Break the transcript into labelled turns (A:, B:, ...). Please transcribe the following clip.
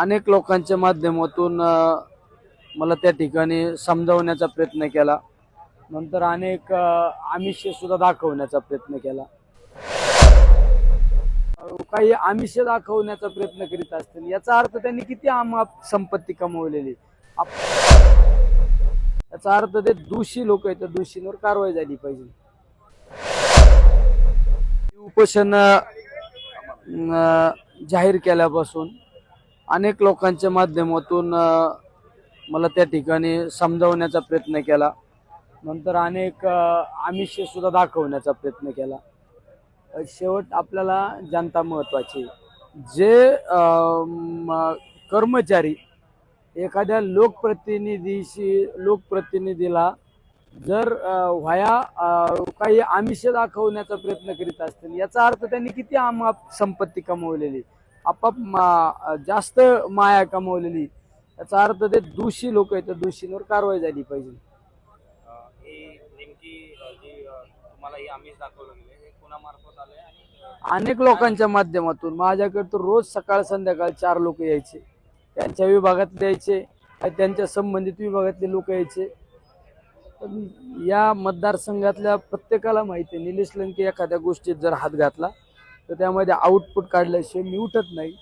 A: अनेक लोकांच्या माध्यमातून मला त्या ठिकाणी समजावण्याचा प्रयत्न केला. नंतर अनेक आमिष्यसुद्धा दाखवण्याचा प्रयत्न केला. काही आमिष दाखवण्याचा प्रयत्न करीत असतील याचा अर्थ त्यांनी किती आमाप संपत्ती कमवलेली. आप- याचा अर्थ ते दोषी लोक आहेत त्या दोषींवर कारवाई झाली पाहिजे. उपोषण जाहीर केल्यापासून अनेक लोकांच्या माध्यमातून मला त्या ठिकाणी समजावण्याचा प्रयत्न केला. नंतर अनेक आमिष्यसुद्धा आमिष सुद्धा दाखवण्याचा प्रयत्न केला. शेवट आपल्याला जनता महत्वाची. जे कर्मचारी एखाद्या लोकप्रतिनिधीशी लोकप्रतिनिधीला जर व्हाया काही आमिष दाखवण्याचा प्रयत्न करीत असतील याचा अर्थ त्यांनी किती आम संपत्ती कमवलेली. आपाप मा- जास्त माया कमवलेली. याचा अर्थ ते दोषी लोक आहेत त्या दोषींवर कारवाई झाली पाहिजे. अनेक लोकांच्या माध्यमातून माझ्याकडे तर रोज सकाळ संध्याकाळ चार लोक यायचे. त्यांच्या विभागात यायचे त्यांच्या संबंधित विभागातले लोक यायचे. पण या मतदारसंघातल्या प्रत्येकाला माहिती आहे निलेश लंके एखाद्या गोष्टीत जर हात घातला तर त्यामध्ये आउटपुट काढल्याशिवाय मी उठत नाही